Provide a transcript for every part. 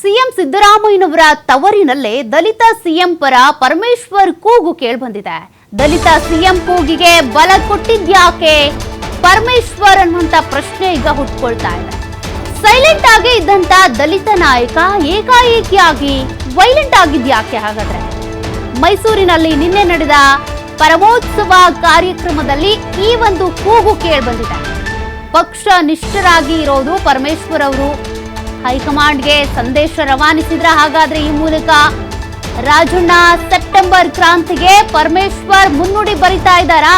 CM ಸಿದ್ದರಾಮಯ್ಯನವರ ತವರಿನಲ್ಲೇ ದಲಿತ CM ಪರ ಪರಮೇಶ್ವರ್ ಕೂಗು ಕೇಳ್ಬಂದಿದೆ. ದಲಿತ ಸಿಎಂ ಕೂಗಿಗೆ ಬಲ ಕೊಟ್ಟಿದ್ಯಾಕೆ ಪರಮೇಶ್ವರ್ ಅನ್ನುವಂತ ಪ್ರಶ್ನೆ ಈಗ ಹುಟ್ಕೊಳ್ತಾ ಇದೆ. ಸೈಲೆಂಟ್ ಆಗಿ ಇದ್ದಂತ ದಲಿತ ನಾಯಕ ಏಕಾಏಕಿಯಾಗಿ ವೈಲೆಂಟ್ ಆಗಿದ್ಯಾಕೆ ಹಾಗಾದ್ರೆ? ಮೈಸೂರಿನಲ್ಲಿ ನಿನ್ನೆ ನಡೆದ ಪರಮೋತ್ಸವ ಕಾರ್ಯಕ್ರಮದಲ್ಲಿ ಈ ಒಂದು ಕೂಗು ಕೇಳ್ಬಂದಿದೆ. ಪಕ್ಷ ನಿಷ್ಠರಾಗಿ ಇರೋದು ಪರಮೇಶ್ವರ್ ಅವರು. ಹೈಕಮಾಂಡ್ಗೆ ಸಂದೇಶ ರವಾನಿಸಿದ್ರ ಹಾಗಾದ್ರೆ ಈ ಮೂಲಕ ರಾಜಣ್ಣ ಸೆಪ್ಟೆಂಬರ್ ಕ್ರಾಂತಿಗೆ ಪರಮೇಶ್ವರ್ ಮುನ್ನುಡಿ ಬರಿತಾ ಇದ್ದಾರಾ?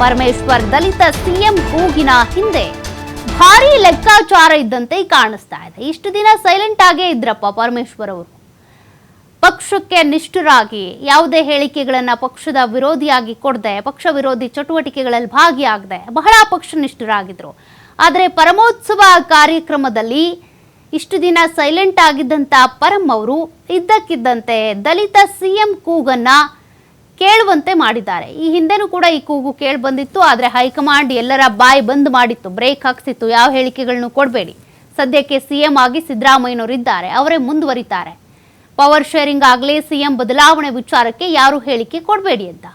ಪರಮೇಶ್ವರ್ ದಲಿತ ಸಿಎಂ ಕೂಗಿನ ಹಿಂದೆ ಭಾರಿ ಲೆಕ್ಕಾಚಾರ ಇದ್ದಂತೆ ಕಾಣಿಸ್ತಾ ಇದೆ. ಇಷ್ಟು ದಿನ ಸೈಲೆಂಟ್ ಆಗೇ ಇದ್ರಪ್ಪ ಪರಮೇಶ್ವರ್ ಅವರು. ಪಕ್ಷಕ್ಕೆ ನಿಷ್ಠರಾಗಿ, ಯಾವುದೇ ಹೇಳಿಕೆಗಳನ್ನು ಪಕ್ಷದ ವಿರೋಧಿಯಾಗಿ ಕೊಡದೆ, ಪಕ್ಷ ವಿರೋಧಿ ಚಟುವಟಿಕೆಗಳಲ್ಲಿ ಭಾಗಿಯಾಗದೆ, ಬಹಳ ಪಕ್ಷ ನಿಷ್ಠರಾಗಿದ್ದರು ಆದರೆ ಪರಮೋತ್ಸವ ಕಾರ್ಯಕ್ರಮದಲ್ಲಿ ಇಷ್ಟು ದಿನ ಸೈಲೆಂಟ್ ಆಗಿದ್ದಂಥ ಪರಂ ಅವರು ಇದ್ದಕ್ಕಿದ್ದಂತೆ ದಲಿತ ಸಿಎಂ ಕೂಗನ್ನ ಕೇಳುವಂತೆ ಮಾಡಿದ್ದಾರೆ. ಈ ಹಿಂದೆನೂ ಕೂಡ ಈ ಕೂಗು ಕೇಳಿ ಬಂದಿತ್ತು, ಆದರೆ ಹೈಕಮಾಂಡ್ ಎಲ್ಲರ ಬಾಯಿ ಬಂದ್ ಮಾಡಿತ್ತು. ಬ್ರೇಕ್ ಹಾಕ್ಸಿತ್ತು, ಯಾವ ಹೇಳಿಕೆಗಳನ್ನು ಕೊಡಬೇಡಿ. ಸದ್ಯಕ್ಕೆ ಸಿಎಂ ಆಗಿ ಸಿದ್ದರಾಮಯ್ಯನವರು ಇದ್ದಾರೆ ಅವರೇ ಮುಂದುವರಿತಾರೆ. ಪವರ್ ಶೇರಿಂಗ್ ಆಗಲಿ ಸಿಎಂ ಬದಲಾವಣೆ ವಿಚಾರಕ್ಕೆ ಯಾರು ಹೇಳಿಕೆ ಕೊಡಬೇಡಿ ಅಂತ.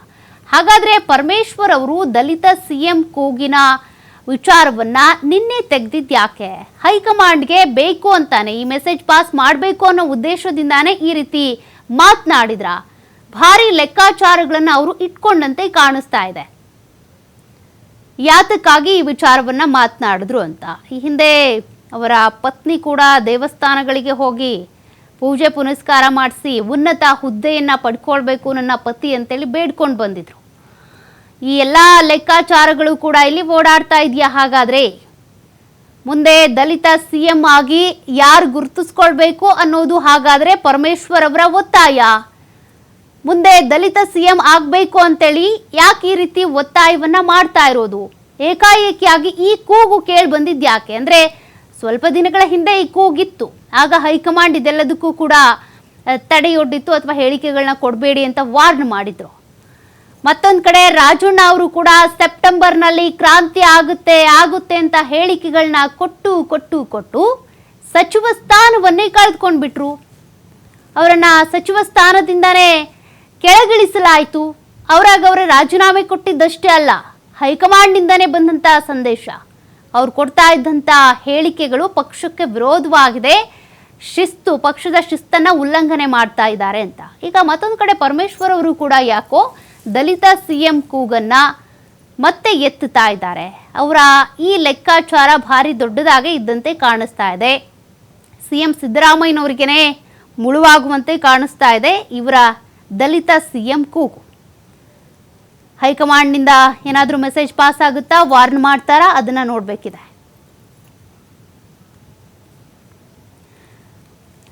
ಹಾಗಾದ್ರೆ ಪರಮೇಶ್ವರ್ ಅವರು ದಲಿತ ಸಿಎಂ ಕೂಗಿನ ವಿಚಾರವನ್ನ ನಿನ್ನೆ ತೆಗೆದಿದ್ಯಾಕೆ ಹೈಕಮಾಂಡ್ಗೆ ಬೇಕು ಅಂತಾನೆ ಈ ಮೆಸೇಜ್ ಪಾಸ್ ಮಾಡಬೇಕು ಅನ್ನೋ ಉದ್ದೇಶದಿಂದಾನೇ ಈ ರೀತಿ ಮಾತನಾಡಿದ್ರ? ಭಾರಿ ಲೆಕ್ಕಾಚಾರಗಳನ್ನ ಅವರು ಇಟ್ಕೊಂಡಂತೆ ಕಾಣಿಸ್ತಾ ಇದೆ. ಯಾತಕ್ಕಾಗಿ ಈ ವಿಚಾರವನ್ನ ಮಾತನಾಡಿದ್ರು ಅಂತ. ಈ ಹಿಂದೆ ಅವರ ಪತ್ನಿ ಕೂಡ ದೇವಸ್ಥಾನಗಳಿಗೆ ಹೋಗಿ ಪೂಜೆ ಪುನಸ್ಕಾರ ಮಾಡಿಸಿ ಉನ್ನತ ಹುದ್ದೆಯನ್ನ ಪಡ್ಕೊಳ್ಬೇಕು ನನ್ನ ಪತಿ ಅಂತೇಳಿ ಬೇಡ್ಕೊಂಡು ಬಂದಿದ್ರು. ಈ ಎಲ್ಲ ಲೆಕ್ಕಾಚಾರಗಳು ಕೂಡ ಇಲ್ಲಿ ಓಡಾಡ್ತಾ ಇದೆಯಾ? ಹಾಗಾದ್ರೆ ಮುಂದೆ ದಲಿತ ಸಿಎಂ ಆಗಿ ಯಾರು ಗುರುತಿಸ್ಕೊಳ್ಬೇಕು ಅನ್ನೋದು ಹಾಗಾದ್ರೆ ಪರಮೇಶ್ವರ್ ಅವರ ಒತ್ತಾಯ. ಮುಂದೆ ದಲಿತ ಸಿಎಂ ಆಗ್ಬೇಕು ಅಂತೇಳಿ ಯಾಕೆ ಈ ರೀತಿ ಒತ್ತಾಯವನ್ನ ಮಾಡ್ತಾ ಇರೋದು? ಏಕಾಏಕಿಯಾಗಿ ಈ ಕೂಗು ಕೇಳಿ ಬಂದಿದ್ಯಾಕೆ? ಅಂದ್ರೆ ಸ್ವಲ್ಪ ದಿನಗಳ ಹಿಂದೆ ಈ ಕೂಗಿತ್ತು ಆಗ ಹೈಕಮಾಂಡ್ ಇದೆಲ್ಲದಕ್ಕೂ ಕೂಡ ತಡೆಯೊಡ್ಡಿತ್ತು ಅಥವಾ ಹೇಳಿಕೆಗಳನ್ನ ಕೊಡಬೇಡಿ ಅಂತ ವಾರ್ನ್ ಮಾಡಿದ್ರು. ಮತ್ತೊಂದು ಕಡೆ ರಾಜಣ್ಣ ಅವರು ಕೂಡ ಸೆಪ್ಟೆಂಬರ್ನಲ್ಲಿ ಕ್ರಾಂತಿ ಆಗುತ್ತೆ ಆಗುತ್ತೆ ಅಂತ ಹೇಳಿಕೆಗಳನ್ನ ಕೊಟ್ಟು ಕೊಟ್ಟು ಕೊಟ್ಟು ಸಚಿವ ಸ್ಥಾನವನ್ನೇ ಕಳೆದುಕೊಂಡ್ಬಿಟ್ರು. ಅವರನ್ನ ಸಚಿವ ಸ್ಥಾನದಿಂದನೇ ಕೆಳಗಿಳಿಸಲಾಯಿತು. ಅವರಾಗ ಅವರ ರಾಜೀನಾಮೆ ಕೊಟ್ಟಿದ್ದಷ್ಟೇ ಅಲ್ಲ, ಹೈಕಮಾಂಡ್ನಿಂದನೇ ಬಂದಂತ ಸಂದೇಶ. ಅವ್ರು ಕೊಡ್ತಾ ಇದ್ದಂಥ ಹೇಳಿಕೆಗಳು ಪಕ್ಷಕ್ಕೆ ವಿರೋಧವಾಗಿದೆ. ಶಿಸ್ತು, ಪಕ್ಷದ ಶಿಸ್ತನ್ನು ಉಲ್ಲಂಘನೆ ಮಾಡ್ತಾ ಇದ್ದಾರೆ ಅಂತ. ಈಗ ಮತ್ತೊಂದು ಕಡೆ ಪರಮೇಶ್ವರ್ ಅವರು ಕೂಡ ಯಾಕೋ ದಲಿತ ಸಿಎಂ ಕೂಗನ್ನ ಮತ್ತೆ ಎತ್ತುತ್ತಾ ಇದ್ದಾರೆ. ಅವರ ಈ ಲೆಕ್ಕಾಚಾರ ಭಾರಿ ದೊಡ್ಡದಾಗೆ ಇದ್ದಂತೆ ಕಾಣಿಸ್ತಾ ಇದೆ. ಸಿ ಎಂ ಸಿದ್ದರಾಮಯ್ಯನವರಿಗೇನೆ ಮುಳುವಾಗುವಂತೆ ಕಾಣಿಸ್ತಾ ಇದೆ. ಇವರ ದಲಿತ ಸಿ ಎಂ ಕೂಗು. ಹೈಕಮಾಂಡ್ನಿಂದ ಏನಾದರೂ ಮೆಸೇಜ್ ಪಾಸ್ ಆಗುತ್ತಾ ವಾರ್ನ್ ಮಾಡ್ತಾರಾ ಅದನ್ನು ನೋಡಬೇಕಿದೆ.